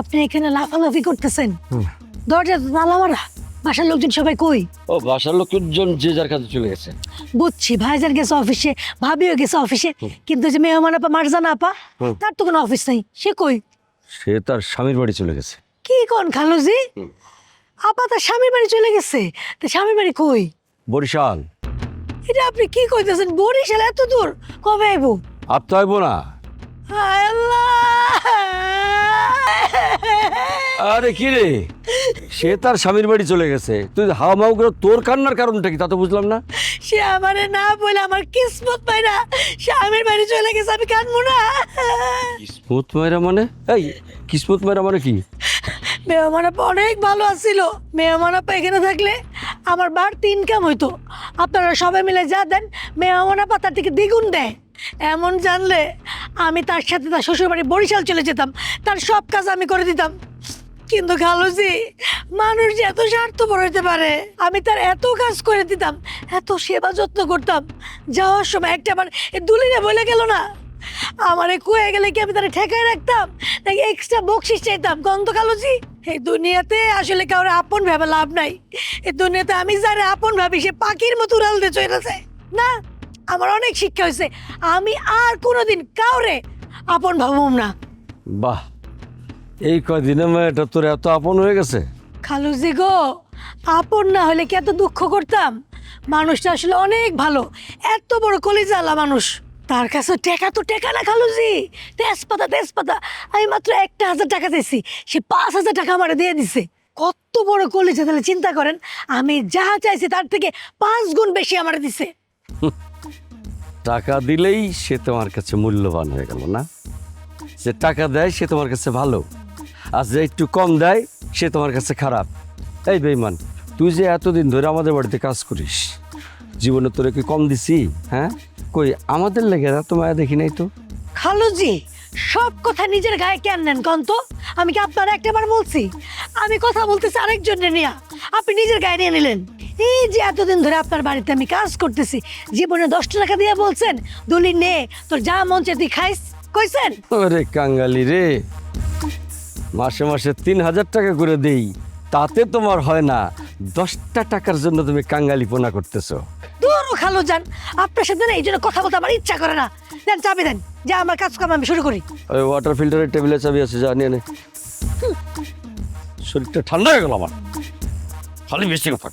আপনি এখানে লাফালাফি করতেছেন। দরজা তালা মারা। বাসার লোকজন সবাই কই? ও বাসার লোকজন যে যার কাছে চলে গেছে। বুঝছি ভাইজান গেছে অফিসে ভাবিও গেছে অফিসে। কিন্তু যে মেহমান আপা মারজানা আপা তার তো কোনো অফিস নাই। সে কই? সে তার স্বামীর বাড়ি চলে গেছে। কি কোন খালুজি? আপা তার স্বামীর বাড়ি চলে গেছে। তা স্বামীর বাড়ি কই? বরিশাল। এটা আপনি কি কইতেছেন? বরিশাল এত দূর কবে আইবো? আর তো আইবো না। হায় আল্লাহ! আরে কি রে? সে তার স্বামীর বাড়ি চলে গেছে। তুই হাওয়া মাউ করে তোর কান্নার কারণটা কি? তা তো বুঝলাম না। সে আমারে না বলে আমার কিসমত না স্বামীর বাড়ি চলে গেছে আমি কানবো না। কিসমত মায়েরা মানে? এই কিসমত মায়েরা মানে কি? মেহমান আপা অনেক ভালো আছিল। মেহমান আপা এখানে থাকলে আমার বাড়তি ইনকাম হইতো। আপনারা সবাই মিলে যা দেন মেহমান আপা তার থেকে দ্বিগুণ দেয়। এমন জানলে আমি তার সাথে তার শ্বশুর বাড়ি বরিশাল চলে যেতাম। তার সব কাজ আমি করে দিতাম। কিন্তু খালুজি মানুষ যে এত স্বার্থপর হইতে পারে, আমি তার এত কাজ করে দিতাম, এত সেবা যত্ন করতাম, যাওয়ার সময় একটা আমার দুলিনে বলে গেল না। আমারে কুয়ে গেলে কি আমি তারা ঠেকায় রাখতাম, নাকি এক্সট্রা বকশিস চাইতাম? গন্ধ কালোজি এই দুনিয়াতে আসলে কাউরে আপন ভেবে লাভ নাই। এই দুনিয়াতে আমি যারে আপন ভাবি, সে পাখির মতো উড়াল দিয়ে চলে না, আমার অনেক শিক্ষা হয়েছে, আমি আর কোনোদিন কাউরে আপন ভাবুম না। বাহ এই কয়দিনে মেয়েটা তোর এত আপন হয়ে গেছে? খালুজি গো আপন না হলে কি এত দুঃখ করতাম? মানুষটা আসলে অনেক ভালো এত বড় কলিজালা মানুষ। তার কাছে টেকা তো টেকা না খালুজি তেজপাতা তেজপাতা। আমি মাত্র একটা হাজার টাকা দিয়েছি সে পাঁচ হাজার টাকা আমার দিয়ে দিছে। কত বড় কলিজা তাহলে চিন্তা করেন আমি যা চাইছি তার থেকে পাঁচ গুণ বেশি আমার দিছে। টাকা দিলেই সে তোমার কাছে মূল্যবান হয়ে গেল না? যে টাকা দেয় সে তোমার কাছে ভালো। আর যে একটু কম দেয় সে তোমার কাছে খারাপ। এই বেইমান তুই যে এতদিন ধরে আমাদের বাড়িতে কাজ করিস জীবনে তোরে কি কম দিছি? হ্যাঁ? কই আমাদের লেগে না তোমায় দেখি নাই তো? খালুজি সব কথা নিজের গায়ে কেন নেন কন্ত আমি কি আপনার একটাবার বলছি? আমি কথা বলতেছি আরেকজনের নিয়ে। আপনি নিজের গায়ে নিয়ে নিলেন। এই যে এতদিন ধরে আপনার বাড়িতে আমি কাজ করতেছি জীবনে দশটা টাকা দিয়ে বলছেন দলি নে তোর যা মন তুই খাইস। কইছেন? ওরে কাঙ্গালি রে। মাসে মাসে তিন হাজার টাকা করে দেই। তাতে তোমার হয় না দশটা টাকার জন্য তুমি কাঙ্গালিপনা করতেছো। দূর খালু যান আপনার সাথে না এই জন্য কথা বলতে আমার ইচ্ছা করে না। দেন চাবি দেন যা আমার কাজ কাম আমি শুরু করি। ওই ওয়াটার ফিল্টারের টেবিলে চাবি আছে যা নিয়ে নে। শরীরটা ঠান্ডা হয়ে গেল আমার। খালি বেশি কথা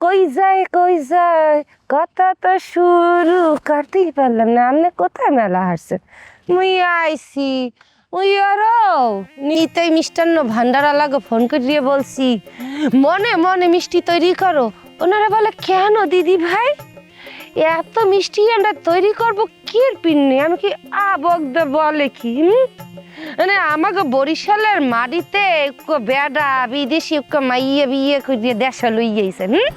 কই যায় কই যায়? কথা তো শুরু করতেই পারলাম না। আপনি কোথায় মেলা হারছেন মুই আইছি। মুই আরও! নিতেই মিষ্টান্ন ভান্ডার আলাগো ফোন করিয়ে বলছি। মনে মনে মিষ্টি তৈরি করো। ওনারা বলে, কেন দিদি ভাই? এত মিষ্টি আমরা তৈরি করব কি পিন্নি? আমি কি আবগদে বলে কি? মানে আমাকে বরিশালের মাটিতে বেডা বিদেশি মাইয়ে বিয়ে করিয়ে দেশে লইয়েছে হুম?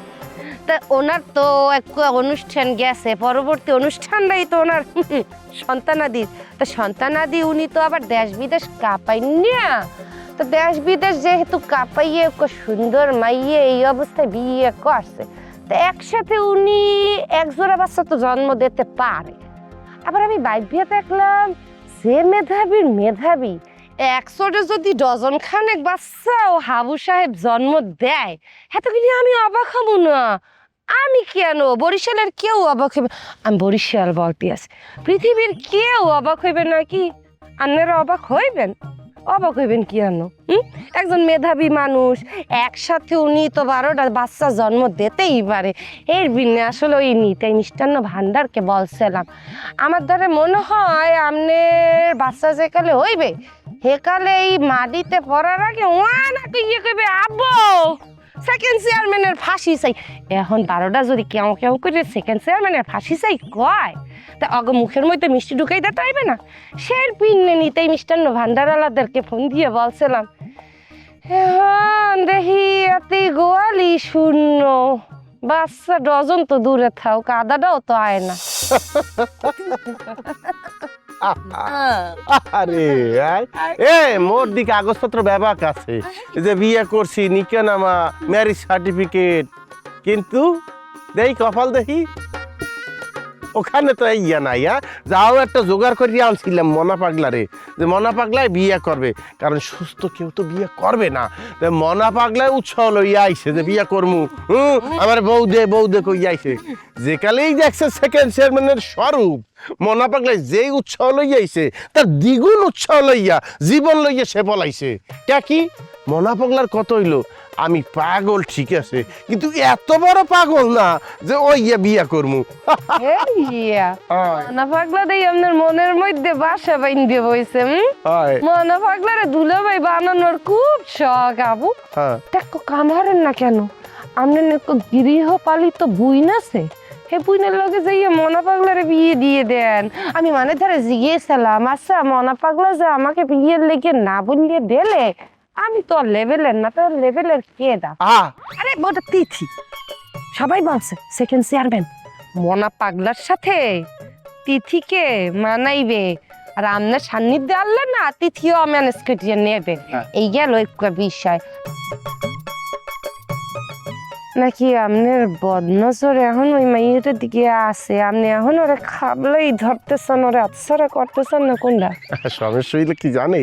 তা ওনার তো একটু অনুষ্ঠান গেছে, পরবর্তী অনুষ্ঠানটাই তো ওনার সন্তানাদি। তা সন্তানাদি উনি তো আবার দেশ বিদেশ কাঁপাই না। তো দেশ বিদেশ যেহেতু কাঁপাইয়ে সুন্দর মাইয়ে এই অবস্থায় বিয়ে করছে, তো একসাথে উনি একজোড়া বাচ্চা তো জন্ম দিতে পারে। আবার আমি বাইবিয়া দেখলাম যে মেধাবীর মেধাবী, একশোটা যদি ডজন খানেক বাচ্চা ও হাবু সাহেব জন্ম দেয় হ্যাঁ তো কিন্তু আমি অবাক হব না। আমি কেন? বরিশালের কেউ অবাক হইবে আমি, বরিশাল বলতে আছি। পৃথিবীর কেউ অবাক হইবে নাকি আপনারা অবাক হইবেন? অবাক হইবেন কি আনো? একজন মেধাবী মানুষ, একসাথে উনি তো বারোটা বাচ্চা জন্ম দিতেই পারে। এর বিনে আসলে ওই নিতাই মিষ্টান্ন ভান্ডারকে বলছিলাম। আমার দ্বারা মনে হয় আমনের বাচ্চা যেকালে হইবে হেকালে এই মাটিতে পড়ার আগে ওয়া না কইয়ে কইবে আব্বু! সেকেন্ড চেয়ারম্যানের ফাঁসি চাই। এখন বারোটা যদি কেউ কেউ করে সেকেন্ড চেয়ারম্যানের ফাঁসি চাই, কয়? তা অগ মুখের মধ্যে মিষ্টি ঢুকাই দিতে হইবে না? সের পিন্নে নিতেই মিষ্টান্ন ভান্ডারওয়ালাদেরকে ফোন দিয়ে বলছিলাম দেখি শূন্য। বাচ্চা ডজন তো দূরে থাও কাদাটাও তো আয় না। আরে। এ মোর দিকে কাগজপত্র ব্যাপাক আছে যে বিয়ে করছি নিকেনামা ম্যারেজ সার্টিফিকেট কিন্তু দেই কপাল দেখি ওখানে তো ইয়া নাই হ্যাঁ? যাও, একটা জোগাড় করিয়ে আনছিলাম মনা পাগলারে যে মনা পাগলায় বিয়ে করবে, কারণ সুস্থ কেউ তো বিয়ে করবে না। মনা পাগলায় উৎসাহ লইয়া আইছে যে বিয়ে করমু, হুম? আমার বউ দে বউ দে কইয়া আইছে। যে কালেই দেখছে সেকেন্ড চেয়ারম্যানের স্বরূপ, মনা পাগলায় যেই উৎসাহ লইয়া আইছে, তার দ্বিগুণ উৎসাহ লইয়া, জীবন লইয়া সে পলাইছে কে কি? মনা পাগলার কত হইল? আমি পাগল ঠিক আছে কিন্তু এত বড় পাগল না যে ওই ইয়া বিয়া করমু। ইয়া হয় পাগলা দেই আপনার মনের মধ্যে বাসা বাইন্দে বইছে হুম? হয় মনা পাগলারে দুলাভাই বানানোর খুব শখ আবু। হ্যাঁ। দেখো কামারেন না কেন? আপনার গৃহপালিত বুইন আছে? হে বুইনের লগে যাইয়ে মনা পাগলারে বিয়ে দিয়ে দেন। আমি মানে ধরে জিগিয়েছিলাম আচ্ছা মনা পাগলা যে আমাকে বিয়ের লেগে না বললিয়ে দিলে? আমি তো লেভেলের না তো লেভেলের কে দা? আরে ওটা তিথি। সবাই বলছে সেকেন্ড চেয়ারম্যান মনা পাগলার সাথে তিথিকে মানাইবে। আর আপনার সান্নিধ্যে আনলে না তিথিও ম্যানেজ করিয়ে নেবে। হ্যাঁ। এই গেল একটা বিষয়। নাকি আপনার বদনজর এখন ওই মাইয়েটার দিকে আছে? আপনি এখন ওরে খাবলেই ধরতেছেন ওরে আচ্ছারা করতেছেন না কোনটা? সমস্যা হইলে কি জানে?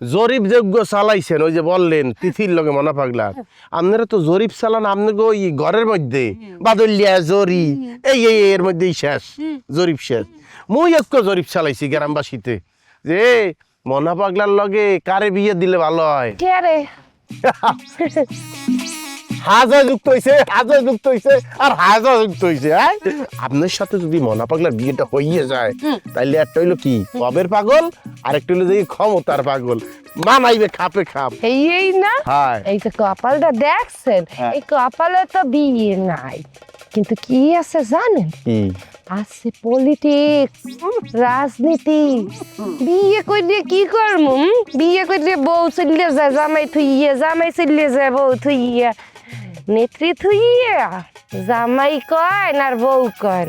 জরিপ যোগ্য চালাইছেন ওই যে বললেন তিথির লগে মনা পাগলা। আপনারা তো জরিপ চালান আপনাকে ওই ঘরের মধ্যে বাদলিয়া জরি এই এই এর মধ্যেই শেষ জরিপ শেষ। মুই এক জরিপ চালাইছি গ্রামবাসীতে যে মনা পাগলার লগে কারে বিয়ে দিলে ভালো হয়? হাজা যুক্ত হইছে হাজা যুক্ত হইছে আর হাজা যুক্ত হইছে হ্যাঁ? আপনার সাথে যদি মনা পাগলার বিয়েটা হইয়ে যায় তাইলে একটা হইল কি? কবের পাগল? আর একটা হইল ক্ষমতার পাগল। মানাইবে খাপে খাপ। এই না? এই যে কপালটা দেখছেন হ্যাঁ। এই কপালে তো বিয়ে নাই। কিন্তু কি আছে জানেন? আছে পলিটিক্স রাজনীতি। বিয়ে করলে কি করমু হুম? বিয়ে করলে বউ চললে যায় জামাই থুইয়ে জামাই চললে যায় বউ থুইয়া। নেত্রী থুইয়া, জামাই কয় আর বউ কয়।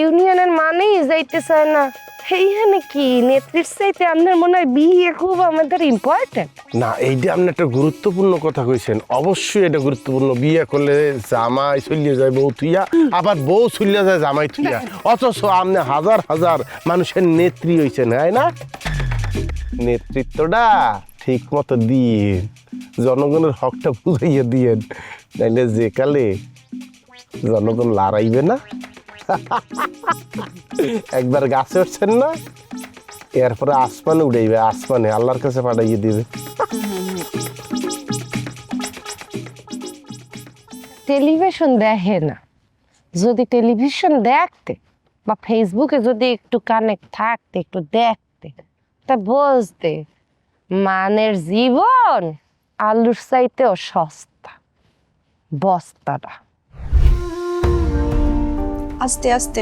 ইউনিয়নের মানেই যাইতে চায় না। সেইখানে কি? নেত্রীর চাইতে আপনার মনে হয় বিয়ে খুব আমাদের ইম্পর্টেন্ট না, এইটা আপনি একটা গুরুত্বপূর্ণ কথা কইছেন। অবশ্যই এটা গুরুত্বপূর্ণ। বিয়ে করলে জামাই চলিয়ে যায়, বউ থুইয়া, আবার বউ চলিয়ে যায়, জামাই থুইয়া। অথচ আপনি হাজার হাজার মানুষের নেত্রী হইছেন তাই না? নেতৃত্বটা ঠিক মতো দিয়ে জনগণের হকটা বুঝাইয়া দিয়েন। নাইলে যে কালে জনগণ লড়াইবে না? একবার গাছে উঠছেন না? এরপরে আসমানে উড়াইবে, আসমানে আল্লাহর কাছে পাঠাইয়ে দিবে। টেলিভিশন দেখে না। যদি টেলিভিশন দেখতে বা ফেসবুকে যদি একটু কানেক্ট থাকতে, একটু দেখতে, তা বুঝতে মানের জীবন আলুর চাইতেও সস্তা। বস্তাটা। আস্তে আস্তে।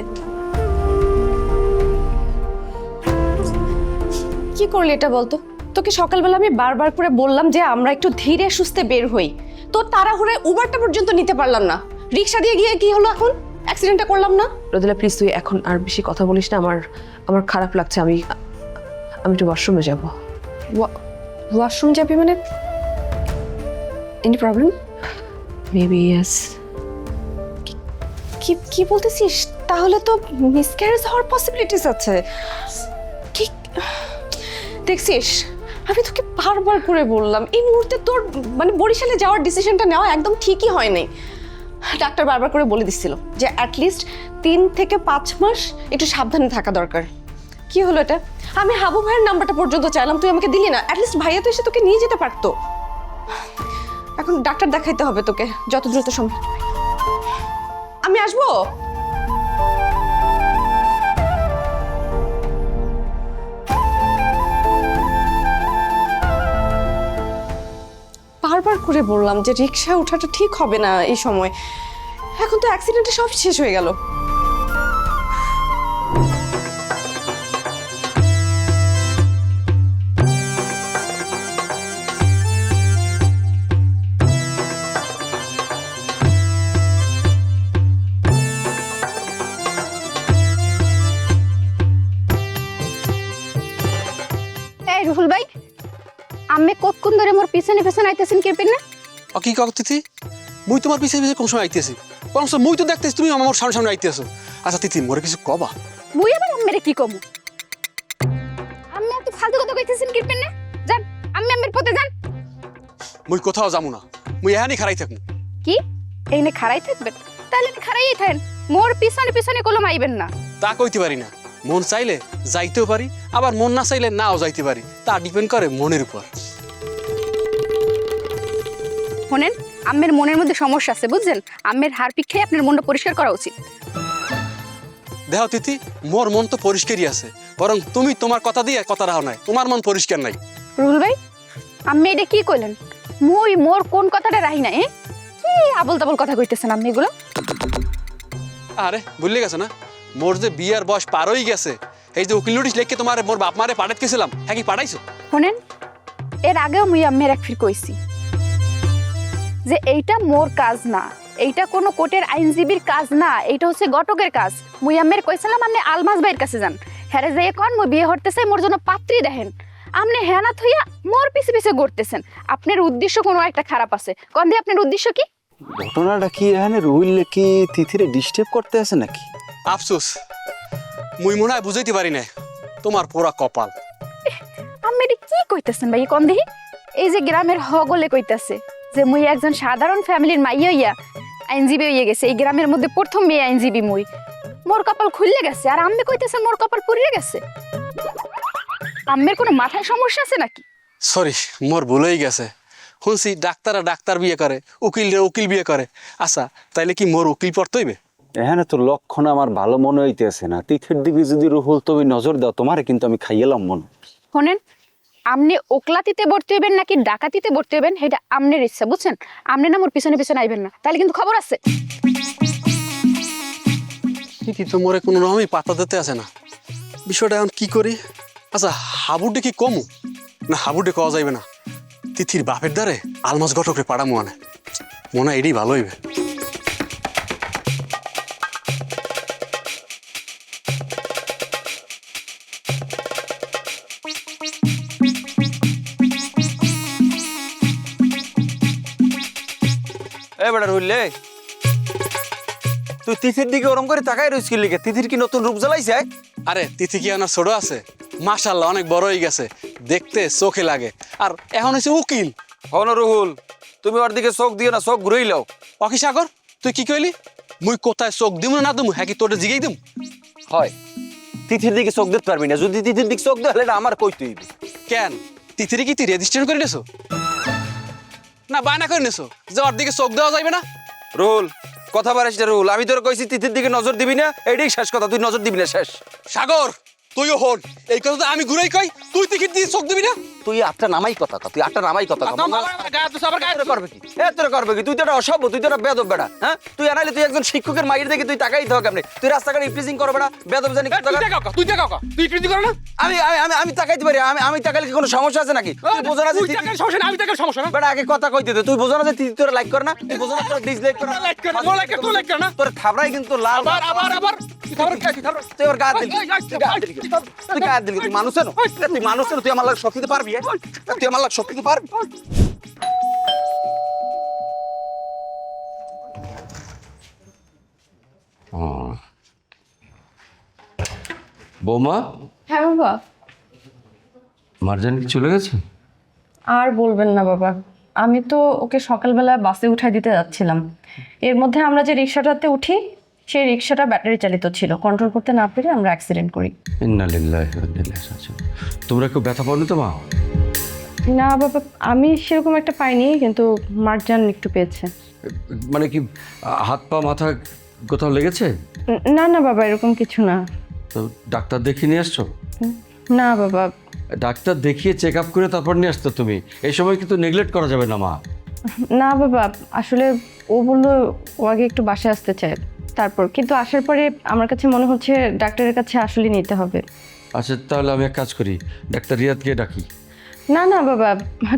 কি করলি এটা বলতো? তোকে সকালবেলা আমি বারবার করে বললাম যে আমরা একটু ধীরে সুস্থে বের হই। তোর তাড়াহুড়ে উবারটা পর্যন্ত নিতে পারলাম না। রিক্সা দিয়ে গিয়ে কি হলো এখন? অ্যাক্সিডেন্টটা করলাম না? রোদেলা প্লিজ তুই এখন আর বেশি কথা বলিস না। আমার আমার খারাপ লাগছে। আমি আমি একটু ওয়াশরুমে যাব। ওয়াশরুম যাবি মানে? এনি প্রবলেম মেবি ইয়েস কি কি বলতেছিস? তাহলে তো মিসক্যারেজ হওয়ার পসিবিলিটিস আছে। কি দেখছিস, আমি তোকে বারবার করে বললাম, এই মুহূর্তে তোর মানে বরিশালে যাওয়ার ডিসিশনটা নেওয়া একদম ঠিকই হয়নি। ডাক্তার বারবার করে বলে দিচ্ছিল যে অ্যাটলিস্ট তিন থেকে পাঁচ মাস একটু সাবধানে থাকা দরকার। কি হলো এটা? আমি হাবু ভাইয়ের নাম্বারটা পর্যন্ত চাইলাম, তুই আমাকে দিলি না। অ্যাটলিস্ট ভাইয়া তো এসে তোকে নিয়ে যেতে পারতো। এখন ডাক্তার দেখাইতে হবে তোকে, যত দ্রুত সম্ভব। আমি আসব? বারবার করে বললাম যে রিক্সা ওঠাটা ঠিক হবে না এই সময়। এখন তো অ্যাক্সিডেন্টে সব শেষ হয়ে গেল। ও কি কাক তিথি মুই তোমার পিছিয়ে পিছিয়ে কোন সময় আইতেছি? কোন সময় মুই তো দেখতেছি তুমি আমার সামনে সামনে আইতেছো। আচ্ছা তিথি মোরে কিছু কবা? মুই আবার আম্মেরে কি কমু? আমি এত ফালতু কথা কইতেছেন কি পেন? না যান আমি আম্মের পথে যান। মুই কোথাও যাব না। মুই এখানেই খারাই থাকব কি? এইনে খাড়াই থাকবেন? তাহলে খাড়াই থাকেন। মোর পিছনে পিছনে কলম আইবেন না। তা কইতে পারি না। মন চাইলে যাইতেও পারি আবার মন না চাইলে নাও যাইতে পারি। তা ডিপেন্ড করে মনের উপর। শোনেন আম্মের মনের মধ্যে সমস্যা আছে বুঝছেন? আম্মের হার পিক্ষে আপনার মনটা পরিষ্কার করা উচিত। দেহ তিথি মোর মন তো পরিষ্কারই আছে বরং তুমি তোমার কথা দিয়ে কথা রাখো নাই তোমার মন পরিষ্কার নাই। রুহুল ভাই আম্মি এটা কি কইলেন? মুই মোর কোন কথাটা রাহি না এ? কি আবল তাবল কথা কইতেছেন আম্মি এগুলো? আরে ভুলে গেছে না? মোর যে বিয়ার বয়স পার হয়ে গেছে এই যে উকিল নোটিশ লিখে তোমার মোর বাপ মারে পাঠাতে গেছিলাম হ্যাঁ কি পাঠাইছো? শোনেন এর আগেও মুই আম্মের এক ফির কইছি যে এইটা মোর কাজ না। এইটা কোনো কোর্টের আইনজীবীর কাজ না। এইটা হচ্ছে গটকের কাজ। মুই আম্মের কইছিলাম আপনি আলমাস ভাইয়ের কাছে যান। হ্যারে যাই কন মুই বিয়ে হরতেছে মোর জন্য পাত্রী দেখেন। আপনি হ্যানা থইয়া মোর পিছে পিছে ঘুরতেছেন। আপনার উদ্দেশ্য কোনো একটা খারাপ আছে। কন দিয়ে আপনার উদ্দেশ্য কি? ঘটনাটা কি এখানে রুহিল কি তিথিরে ডিস্টার্ব করতে আছে নাকি? আফসোস। মুই মনে হয় বুঝাইতে পারি না তোমার পোড়া কপাল। এটা কি কইতেছেন ভাই কন দেখি? এই যে গ্রামের হগলে কইতাছে। যে মুই একজন সাধারণ ফ্যামিলির মাইয়া হইয়া আইনজীবী হইয়া গেছে এই গ্রামের মধ্যে প্রথম মেয়ে আইনজীবী মুই। মোর কপাল খুললে গেছে আর আম্মে কইতেছেন মোর কপাল পুড়িয়ে গেছে। আম্মের কোনো মাথায় সমস্যা আছে নাকি? সরি মোর ভুল হয়ে গেছে। শুনছি ডাক্তাররা ডাক্তার বিয়ে করে উকিলরা উকিল বিয়ে করে। আচ্ছা তাইলে কি মোর উকিল পড়তে হইবে? এখানে তো লক্ষণ আমার ভালো মনে হইতেছে না। তিথির দিকে যদি রুহুল তুমি নজর দাও তোমারে কিন্তু আমি খাইয়েলাম মন। শোনেন আপনি ওকলাতিতে ভর্তি হইবেন নাকি ডাকাতিতে ভর্তি হইবেন, সেটা আমনের ইচ্ছা, বুঝছেন? আপনি না মোর পিছনে পিছনে আইবেন না। তাহলে কিন্তু খবর আছে। কি তো মোরে কোনো রকমই পাতা দিতে আসে না। বিষয়টা এখন কি করি? আচ্ছা হাবুডে কি কমু? না, হাবুডে কওয়া যাইবে না। তিথির বাপের দ্বারে আলমাস ঘটকরে পাড়ামু আনে। মনে হয় এটাই ভালো হইবে। বেটা রুহিলে তুই তিথির দিকে ওরম করে তাকাই রইস লিখে তিথির কি নতুন রূপ জ্বালাইছে? আরে তিথি কি আমার ছোট আছে? মাশাল্লাহ অনেক বড় হয়ে গেছে। দেখতে চোখে লাগে। আর এখন হচ্ছে উকিল। হন রুহুল তুমি ওর দিকে চোখ দিও না চোখ ঘুরেই লাও অকি সাগর তুই কি কইলি? মুই কোথায় চোখ দিমু না দিমু? হ্যাঁ কি তোরে জিগাই দিম? হয়। তিথির দিকে চোখ দিতে পারবি না। যদি তিথির দিকে চোখ দেওয়া হলে আমার কইতে হইবে। কেন? তিথিরে কি তুই রেজিস্ট্রেশন করে নেছো না বায়না করে নেছো? যে ওর দিকে চোখ দেওয়া যাইবে না? রুল কথা পারিস রুল আমি তোর কইছি তিথির দিকে নজর দিবি না এইটাই শেষ কথা তুই নজর দিবি না শেষ। সাগর! তুইও হন এই কথা তো আমি ঘুরাই কই তুই টিকিট দিয়ে চোখ দিবি না তুই আটটা নামাই কথা তুই আটটা নামাই কথা কও। করবে কি এ তোরা করবে কি তুই তো একটা অসভ্য তুই তো একটা বেদব বেড়া হ্যাঁ তুই আনাইলে তুই একজন শিক্ষকের মাইয়ের দেখে তুই তাকাই থাক কেমনে তুই রাস্তাঘাটে ইপ্রিজিং করো বেড়া বেদব জানি তুই দেখাও তুই তুই করো না আমি আমি আমি আমি তাকাইতে পারি আমি আমি তাকাইলে কি কোনো সমস্যা আছে নাকি তুই বোঝো না যে তুই তিথি- সমস্যা আমি দেখার সমস্যা না বেটা আগে কথা কইতে দে তুই বোঝো না যে তুই তোরা লাইক কর না তুই বোঝো না তোরা ডিসলাইক কর না লাইক কর না, তোরা like কর, তোরা না। তোর থাবড়াই কিন্তু লাল আবার আবার আবার তুই কে তুই তুই ওর গা দিলি তুই দিলি মানুষ না তুই মানুষ না তুই আমার লাগে শক্তি দিতে পারবি তুই আমার লাগে শক্তি দিতে পারবি? বৌমা? হ্যাঁ বাবা। মার্জান কি চলে গেছে? আর বলবেন না বাবা। আমি তো ওকে সকালবেলা বাসে উঠাই দিতে যাচ্ছিলাম। এর মধ্যে আমরা যে রিক্সাটাতে উঠি সেই রিক্সাটা ব্যাটারি চালিত ছিল। কন্ট্রোল করতে না পেরে আমরা অ্যাক্সিডেন্ট করি। তোমরা কেউ ব্যথা পাওনি তো মা? না বাবা আমি সেরকম একটা পাইনি কিন্তু মার্জান একটু পেয়েছে। মানে কি হাত পা মাথা কোথাও লেগেছে? না না বাবা এরকম কিছু না। তো ডাক্তার দেখিয়ে নিয়ে আসছো? না বাবা। ডাক্তার দেখিয়ে চেক আপ করে তারপর নিয়ে আসতো তুমি। এই সময় কিন্তু নেগলেক্ট করা যাবে না মা। না বাবা আসলে ও বলল ও আগে একটু বাসায় আসতে চায়। তারপর। কিন্তু আসার পরে আমার কাছে মনে হচ্ছে ডাক্তারের কাছে আসলে নিতে হবে। আচ্ছা তাহলে আমি এক কাজ করি ডাক্তার রিয়াদকে ডাকি। না না বাবা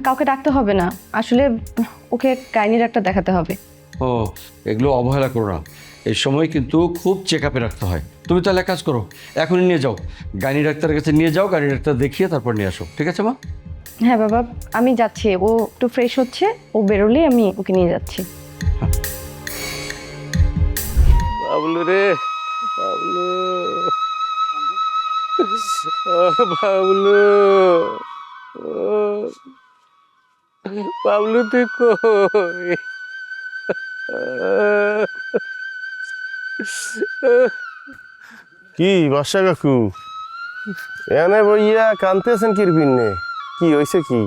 কাউকে ডাকতে হবে না। আসলে ওকে গাইনি ডাক্তার দেখাতে হবে। ও এগুলো অবহেলা করো না। এই সময় কিন্তু খুব চেক আপে রাখতে হয়। তুমি তাহলে এক কাজ করো এখনই নিয়ে যাও। গাড়ি ডাক্তারের কাছে নিয়ে যাও গাড়ি ডাক্তার দেখিয়ে তারপর নিয়ে আসো। ঠিক আছে মা? হ্যাঁ বাবা আমি যাচ্ছি। ও একটু ফ্রেশ হচ্ছে ও বেরোলেই আমি ওকে নিয়ে যাচ্ছি। বাবলু রে, বাবলু। বাবলু। বাবলু তুই কই? কি বর্ষা কাকু? এনে বইয়া কানতেছেন কিরবিনে কি হয়েছে কি?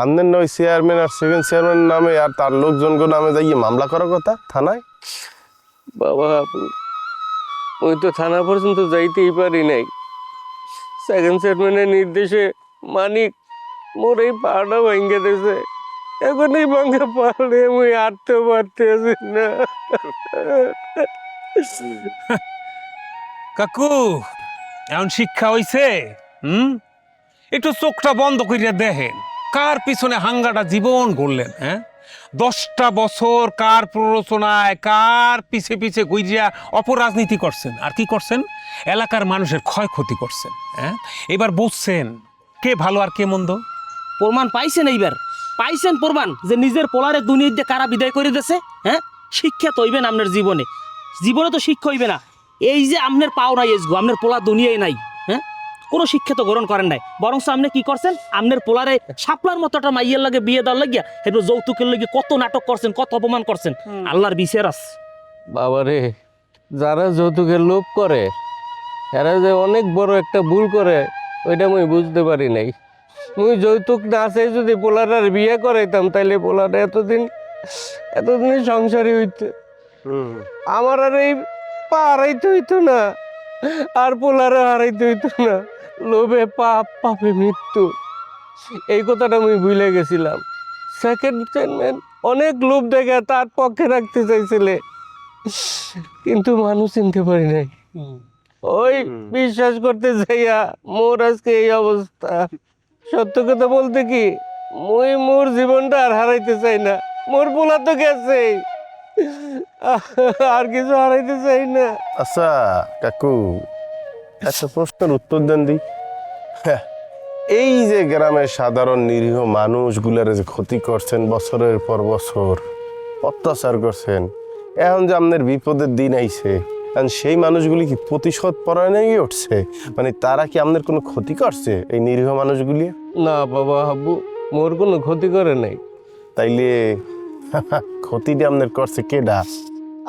আমদের নয় চেয়ারম্যান আর সেকেন্ড চেয়ারম্যান নামে আর তার লোকজনকে নামে যাইয়ে মামলা করার কথা থানায়? বাবা ওই তো থানা পর্যন্ত যাইতেই পারি নাই। সেকেন্ড চেয়ারম্যানের নির্দেশে মানিক মোর এই পাড়া ভেঙে দিয়েছে। এখন এই ভাঙ্গা পারলে আমি আটতে পারতেছি না। কাকু, এখন শিক্ষা হইছে, হুম? একটু চোখটা বন্ধ করিয়া দেখেন, কার পিছনে হাঙ্গাটা জীবন গড়লেন হ্যাঁ? দশটা বছর কার প্ররোচনায়, কার পিছে পিছে গুইজিয়া অপরাজনীতি করছেন? আর কি করছেন? এলাকার মানুষের ক্ষয়ক্ষতি করছেন হ্যাঁ? এবার বুঝছেন কে ভালো আর কে মন্দ? প্রমাণ পাইছেন এইবার। পাইছেন প্রমাণ যে নিজের পোলারে দুনিয়াতে কারা বিদায় করে দিয়েছে হ্যাঁ? শিক্ষা তো হইবে না আপনার জীবনে। জীবনে তো শিক্ষা হইবে না। এই যে আপনার পাও নাই এসগো আপনার পোলা দুনিয়ায় নাই। কোনো শিক্ষা তো গ্রহণ করেন নাই। বরং আপনি কি করছেন? আপনার পোলারে সাপলার মতো একটা মাইয়ের লাগে বিয়ে দেওয়ার লাগিয়া এবার যৌতুকের লাগে কত নাটক করছেন কত অপমান করছেন। আল্লাহর বিচার আছে। বাবারে যারা যৌতুকের লোভ করে এরা যে অনেক বড় একটা ভুল করে ওইটা আমি বুঝতে পারি নাই। মুই যৌতুক না আছে যদি পোলারার বিয়ে করাইতাম তাইলে পোলারা এতদিন এতদিন সংসারই হইতো। আমার আর এই পা হারাইতে হইতো না আর পোলারে হারাইতে হইতো না। লোভে পাপ পাপে মৃত্যু। এই কথাটা আমি ভুলে গেছিলাম। সেকেন্ড চেয়ারম্যান অনেক লোভ দেখে তার পক্ষে রাখতে চাইছিলে। কিন্তু মানুষ চিনতে পারি নাই। ওই বিশ্বাস করতে যাইয়া মোর আজকে এই অবস্থা। সত্য কথা বলতে কি মুই মোর জীবনটা আর হারাইতে চাই না। মোর পোলা তো গেছে। আর কিছু হারাইতে চাই না। আচ্ছা কাকু একটা প্রশ্নের উত্তর দেন দি। হ্যাঁ, এই যে গ্রামের সাধারণ নিরীহ মানুষগুলার যে ক্ষতি করছেন বছরের পর বছর অত্যাচার করছেন এখন যে আপনার বিপদের দিন আইছে এখন সেই মানুষগুলি কি প্রতিশোধ পরায়ণে গিয়ে উঠছে? মানে তারা কি আপনার কোনো ক্ষতি করছে এই নিরীহ মানুষগুলি? না বাবা হাবু মোর কোনো ক্ষতি করে নাই। তাইলে ক্ষতিটা আপনার করছে কেডা?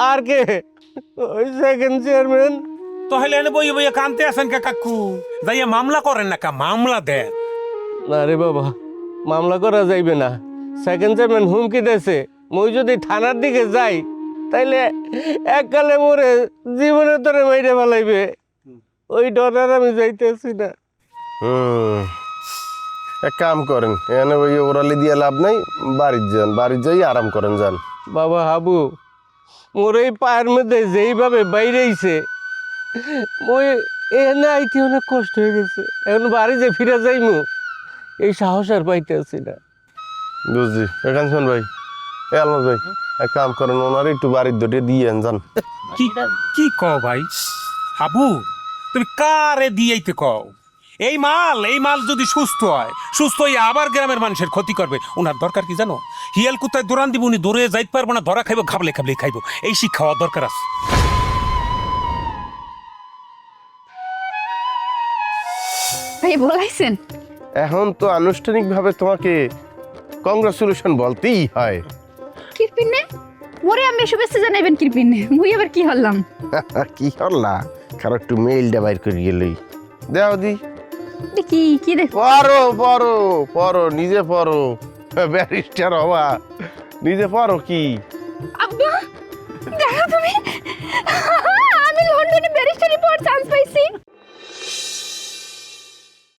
আর কে? ওই সেকেন্ড চেয়ারম্যান তাহলে এনে বইয়ে বইয়ে কানতে আসেন কা কাকু? যাইয়া মামলা করেন না কা মামলা দেন। না রে বাবা মামলা করা যাইবে না। সেকেন্ড চেয়ারম্যান হুমকি দিয়েছে মই যদি থানার দিকে যাই তাইলে এককালে মোরে জীবনে তোরে মাইরে ফেলাইবে। ওই ডরার আমি যাইতেছি না। হুম এক কাম করেন এখানে ওই ওরালি দিয়ে লাভ নাই বাড়ির যান বাড়ির যাই আরাম করেন যান। বাবা হাবু মোর এই পায়ের মধ্যে যেইভাবে বাইরেইছে মই এনে আইতে অনেক কষ্ট হয়ে গেছে। এখন বাড়ি যে ফিরে যাইমু এই সাহস আর পাইতেছি না। বুঝছি। এখান শোন ভাই এ আলমাস ভাই এক কাম করেন ওনার একটু বাড়ির দুটো দিয়ে যান। কি কি কও ভাই? হাবু তুমি কারে দিয়েইতে কও? এই মাল এই মাল যদি সুস্থ হয় সুস্থ হয়ে আবার গ্রামের মানুষের ক্ষতি করবে ওনার দরকার কি জানো? হিয়াল কুত্তায় দৌড়ান দিব উনি দৌড়ে যাইতে পারব না ধরা খাইবো খাবলে খাবলে খাইবো। এই শিক্ষা হওয়ার দরকার আছে। বলাইছেন? এখন তো আনুষ্ঠানিকভাবে তোমাকে কংগ্রাচুলেশন বলতেই হয়। কিরপিনে মোরে আমি শুভেচ্ছা জানাইবেন কিরপিনে মুই আবার কি হলাম কি করলা কারও একটু মেইলটা বাইর করে গেলই। দেও দি। কি কি দেখ পড়ো পড়ো পড়ো নিজে পড়ো। ব্যারিস্টার হওয়া নিজে পড়ো কি? আব্বা দেখো তুমি।